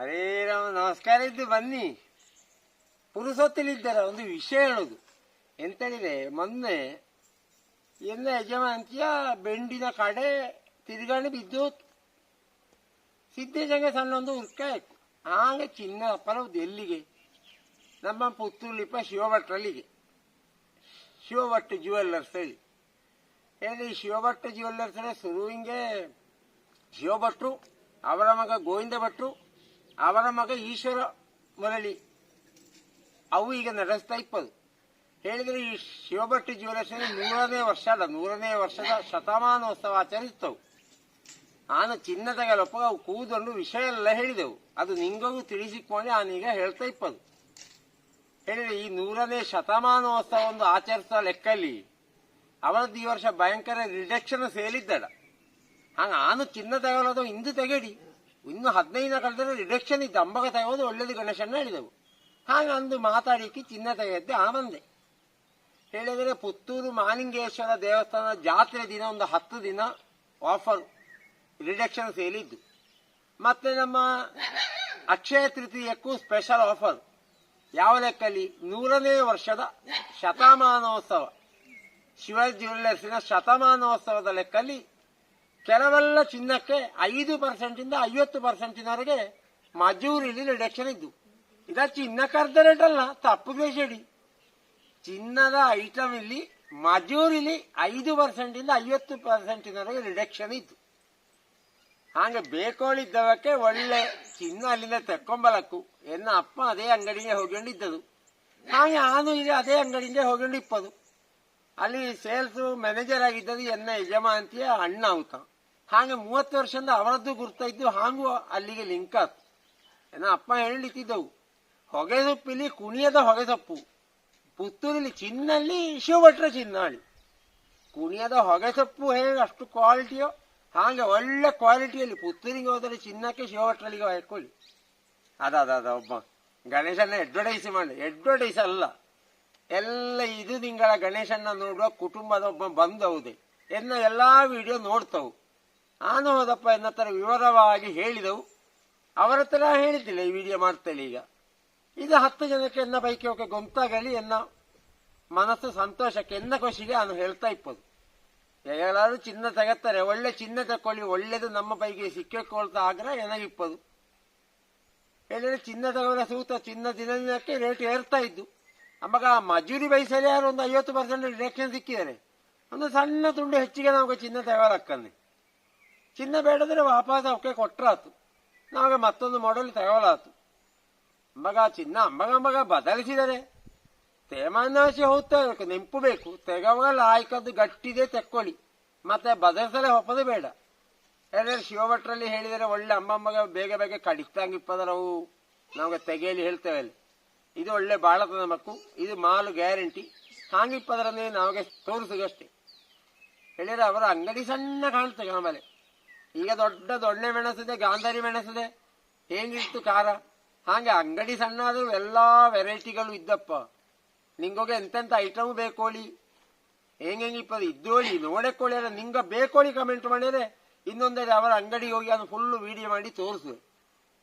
ಹರೇ ರಾಮ, ನಮಸ್ಕಾರ ಇದ್ದು ಬನ್ನಿ. ಪುರುಸೊತ್ತಲಿದ್ದಾರೆ ಒಂದು ವಿಷಯ ಹೇಳೋದು. ಎಂತೇಳಿದ್ರೆ ಮೊನ್ನೆ ಎಲ್ಲ ಯಜಮಾಂತಿಯ ಬೆಂಡಿನ ಕಡೆ ತಿರುಗಾಣಿ ಬಿದ್ದು ಸಿದ್ದೇಶಂಗೆ ಸಣ್ಣ ಒಂದು ಹಾಗೆ ಚಿನ್ನ ಪರವುದು ಎಲ್ಲಿಗೆ ನಮ್ಮ ಪುತ್ತೂರ್ಲಿಪ್ಪ ಶಿವಭಟ್ರಲ್ಲಿಗೆ, ಶಿವಭಟ್ ಜ್ಯುವೆಲ್ಲರ್ಸ್ ಹೇಳಿ. ಹೇಳಿ, ಶಿವಭಟ್ ಜ್ಯುವೆಲ್ಲರ್ಸ್ ಶುರುವಿಂಗೆ ಶಿವಭಟ್ರು, ಅವರ ಮಗ ಗೋವಿಂದ ಭಟ್ರು ಅವರ ಮಗ ಈಶ್ವರ ಮುರಳಿ. ಅವು ಈಗ ನಡೆಸ್ತಾ ಇಪ್ಪದು. ಹೇಳಿದ್ರೆ ಈ ಶಿವಭಟ್ಟಿ ಜ್ಯುವೆಲರ್ಸ್ ನೂರನೇ ವರ್ಷ ಅಲ್ಲ ನೂರನೇ ವರ್ಷದ ಶತಮಾನೋತ್ಸವ ಆಚರಿಸ್ತವು ಆನ ಚಿನ್ನದ ಗಲಪ, ಅವು ಕೂದೊಂಡು ವಿಷಯ ಎಲ್ಲ ಹೇಳಿದೆವು. ಅದು ನಿಂಗೂ ತಿಳಿಸಿಕೊಂಡು ನಾನೀಗ ಹೇಳ್ತಾ ಇಪ್ಪದು. ಹೇಳಿದ್ರೆ ಈ ನೂರನೇ ಶತಮಾನೋತ್ಸವ ಒಂದು ಆಚರಿಸುವ ಲೆಕ್ಕಲ್ಲಿ ಅವರದ್ದು ಈ ವರ್ಷ ಭಯಂಕರ ರಿಡಕ್ಷನ್ ಸೇಲಿದ್ದಡ ಹಂಗ ನಾನು ಚಿನ್ನ ತಗೊಳ್ಳೋದು ಇಂದು ತೆಗಡಿ ಇನ್ನು ಹದಿನೈದನ ಕಳೆದ್ರೆ ರಿಡಕ್ಷನ್ ಇತ್ತು. ಅಂಬಗ ತಗೋದು ಒಳ್ಳೇದು ಗಣೇಶನ್ನ ಹೇಳಿದೆವು. ಹಾಗೆ ಅಂದು ಮಾತಾಡಿಕ್ಕೆ ಚಿನ್ನ ತೆಗೆದ್ದೆ ಆ ಬಂದೆ ಹೇಳಿದರೆ ಪುತ್ತೂರು ಮಾಲಿಂಗೇಶ್ವರ ದೇವಸ್ಥಾನ ಜಾತ್ರೆ ದಿನ ಒಂದು ಹತ್ತು ದಿನ ಆಫರ್ ರಿಡಕ್ಷನ್ ಸೇಲಿದ್ದು ಮತ್ತೆ ನಮ್ಮ ಅಕ್ಷಯ ತೃತೀಯಕ್ಕೂ ಸ್ಪೆಷಲ್ ಆಫರ್ ಯಾವ ಲೆಕ್ಕಲ್ಲಿ? ನೂರನೇ ವರ್ಷದ ಶತಮಾನೋತ್ಸವ. ಶಿವ ಜ್ಯುವೆಲ್ಲರ್ಸಿನ ಶತಮಾನೋತ್ಸವದ ಲೆಕ್ಕಲ್ಲಿ ಕೆಲವೆಲ್ಲ ಚಿನ್ನಕ್ಕೆ ಐದು ಪರ್ಸೆಂಟಿಂದ ಐವತ್ತು ಪರ್ಸೆಂಟಿನವರೆಗೆ ಮಜೂರಿಲಿ ರಿಡಕ್ಷನ್ ಇದ್ದು. ಇದ ಚಿನ್ನ ಕರ್ದ ರೇಟ್ ಅಲ್ಲ ತಪ್ಪು ಬೇಷಡಿ. ಚಿನ್ನದ ಐಟಮ್ ಇಲ್ಲಿ, ಮಜೂರಿಲಿ ಐದು ಪರ್ಸೆಂಟಿಂದ ಐವತ್ತು ಪರ್ಸೆಂಟಿನವರೆಗೆ ರಿಡಕ್ಷನ್ ಇತ್ತು ಹಾಗೆ ಬೇಕೋಳಿದ್ದವಕ್ಕೆ ಒಳ್ಳೆ ಚಿನ್ನ ಅಲ್ಲಿಂದ ತೆಕ್ಕೊಂಬಲಕ್ಕು. ಎನ್ನ ಅಪ್ಪ ಅದೇ ಅಂಗಡಿಗೆ ಹೋಗಿಕೊಂಡಿದ್ದದು ಹಾಗೆ ನಾನು ಇಲ್ಲಿ ಅದೇ ಅಂಗಡಿಗೆ ಹೋಗಿಕೊಂಡಿಪ್ಪದು ಅಲ್ಲಿ ಸೇಲ್ಸ್ ಮ್ಯಾನೇಜರ್ ಆಗಿದ್ದದು ಎನ್ನ ಯಜಮಾಂತಿಯ ಅಣ್ಣ ಅವತ ಹಾಗೆ ಮೂವತ್ತು ವರ್ಷದಿಂದ ಅವರದ್ದು ಗುರ್ತಾಯಿದ್ದು ಹಾಗು ಅಲ್ಲಿಗೆ ಲಿಂಕ್ ಆತು. ಏನ ಅಪ್ಪ ಹೇಳಿತಿದ್ದವು ಹೊಗೆ ಇಲ್ಲಿ ಕುಣಿಯದ ಹೊಗೆಸೊಪ್ಪು ಪುತ್ತೂರಲ್ಲಿ ಚಿನ್ನಲ್ಲಿ ಶಿವಭಟ್ರ ಚಿನ್ನಾಳಿ. ಕುಣಿಯದ ಹೊಗೆಸೊಪ್ಪು ಹೇಗೆ ಅಷ್ಟು ಕ್ವಾಲಿಟಿಯೋ ಹಾಗೆ ಒಳ್ಳೆ ಕ್ವಾಲಿಟಿಯಲ್ಲಿ ಪುತ್ತೂರಿಗೆ ಹೋದರೆ ಚಿನ್ನಕ್ಕೆ ಶಿವಭಟ್ರಲ್ಲಿಗೆ ಹಾಕೊಳ್ಳಿ ಅದ ಒಬ್ಬ ಗಣೇಶನ ಅಡ್ವರ್ಟೈಸ್ ಮಾಡಿ ಅಡ್ವರ್ಟೈಸ್ ಅಲ್ಲ. ಎಲ್ಲ ಇದು ತಿಂಗಳ ಗಣೇಶನ ನೋಡುವ ಕುಟುಂಬದ ಒಬ್ಬ ಬಂದವುದೇ ಎನ್ನ ಎಲ್ಲಾ ವಿಡಿಯೋ ನೋಡ್ತವು. ನಾನು ಹೋದಪ್ಪ ಎನ್ನ ತರ ವಿವರವಾಗಿ ಹೇಳಿದವು. ಅವರ ಹತ್ರ ಹೇಳಿದ್ದಿಲ್ಲ ಈ ವಿಡಿಯೋ ಮಾಡ್ತೇನೆ ಈಗ. ಇದು ಹತ್ತು ಜನಕ್ಕೆ ಎನ್ನ ಬೈಕ್ ಹೋಗಿ ಗೊತ್ತಾಗಲಿ ಎನ್ನ ಮನಸ್ಸು ಸಂತೋಷಕ್ಕೆ, ಎನ್ನ ಖುಷಿಗೆ ನಾನು ಹೇಳ್ತಾ ಇಪ್ಪದು. ಎಲ್ಲಾದ್ರೂ ಚಿನ್ನ ತಗತ್ತಾರೆ. ಒಳ್ಳೆ ಚಿನ್ನ ತಕೊಳ್ಳಿ, ಒಳ್ಳೇದು ನಮ್ಮ ಬೈಗೆ ಸಿಕ್ಕಿಕೊಳ್ತಾ ಆಗ್ರಹ ಏನಾಗಿಪ್ಪದು ಹೇಳಿದ್ರೆ ಚಿನ್ನ ತಗೊಳ್ಳ ಸೂತ ಚಿನ್ನ ದಿನ ದಿನಕ್ಕೆ ರೇಟ್ ಏರ್ತಾ ಇದ್ದು. ಅವಾಗ ಮಜೂರಿ ಬಯಸಲೇ ಯಾರು ಒಂದು ಐವತ್ತು ಪರ್ಸೆಂಟ್ ರಿಡಕ್ಷನ್ ಸಿಕ್ಕಿದ್ದಾರೆ ಒಂದು ಸಣ್ಣ ತುಂಡು ಹೆಚ್ಚಿಗೆ ನಮಗೆ ಚಿನ್ನ ತಗೊಳಕ್ಕಂದೆ ಚಿನ್ನ ಬೇಡದ್ರೆ ವಾಪಸ್ ಅವಕ್ಕೆ ಕೊಟ್ಟರಾತು ನಮಗೆ ಮತ್ತೊಂದು ಮಾಡೆಲ್ ತಗೊಳಾತು. ಅಂಬಗ ಚಿನ್ನ ಅಂಬಗ ಅಂಬಗ ಬದಲಿಸಿದರೆ ತೇಮಾನಾಶಿ ಹೋಗ್ತಾ ನೆಂಪು ಬೇಕು ತೆಗವಾಗ ಆಯ್ಕದ್ದು ಗಟ್ಟಿದೆ ತೆಕ್ಕೊಳ್ಳಿ. ಮತ್ತೆ ಬದಲಿಸಲೇ ಹೊಪ್ಪದು ಬೇಡ. ಯಾರು ಶಿವಭಟ್ರಲ್ಲಿ ಹೇಳಿದರೆ ಒಳ್ಳೆ ಅಮ್ಮಮ್ಮಗ ಬೇಗ ಬೇಗ ಕಡಿತಂಗಿಪ್ಪದ ನಮಗೆ ತೆಗೆಯಲಿ ಹೇಳ್ತೇವೆ ಅಲ್ಲಿ. ಇದು ಒಳ್ಳೆ ಬಾಳತನ ಮಕ್ಕು. ಇದು ಮಾಲು ಗ್ಯಾರಂಟಿ. ಹಾಂಗಿಪ್ಪದರನ್ನೇ ನಮಗೆ ತೋರಿಸುಗಷ್ಟೇ ಹೇಳಿದ್ರೆ ಅವರ ಅಂಗಡಿ ಸಣ್ಣ ಕಾಣ್ತದೆ ಆಮೇಲೆ ಈಗ ದೊಡ್ಡ ದೊಣ್ಣೆ ಮೆಣಸಿದೆ, ಗಾಂಧಾರಿ ಮೆಣಸಿದೆ ಹೇಗಿತ್ತು ಖಾರ. ಹಾಗೆ ಅಂಗಡಿ ಸಣ್ಣ ಆದರೂ ಎಲ್ಲಾ ವೆರೈಟಿಗಳು ಇದ್ದಪ್ಪ. ನಿಂಗೋಗೆ ಎಂತೆಂತ ಐಟಮ್ ಬೇಕೋಳಿ? ಹೆಂಗ್ ಹೆಂಗಿಪ್ಪದು ಇದ್ದೋಳಿ ನೋಡಕ್ಕೋಳಿ ಅಲ್ಲ, ನಿಂಗ ಬೇಕೋಳಿ ಕಮೆಂಟ್ ಮಾಡಿದ್ರೆ ಇನ್ನೊಂದರೆ ಅವರ ಅಂಗಡಿಗೆ ಹೋಗಿ ಅದು ಫುಲ್ ವಿಡಿಯೋ ಮಾಡಿ ತೋರಿಸುವೆ.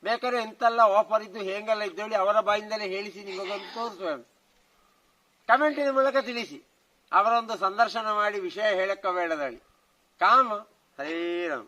ಬೇಕಾದ್ರೆ ಎಂತೆಲ್ಲ ಆಫರ್ ಇದ್ದು ಹೇಗೆಲ್ಲ ಇದ್ದೇಳಿ ಅವರ ಬಾಯಿಂದಲೇ ಹೇಳಿಸಿ ನಿಮಗೊಂದು ತೋರಿಸುವ ಕಮೆಂಟಿನ ಮೂಲಕ ತಿಳಿಸಿ. ಅವರೊಂದು ಸಂದರ್ಶನ ಮಾಡಿ ವಿಷಯ ಹೇಳಕ್ಕ ಬೇಡದಳಿ ಕಾಮ ಹರೇ ರಾಮ್.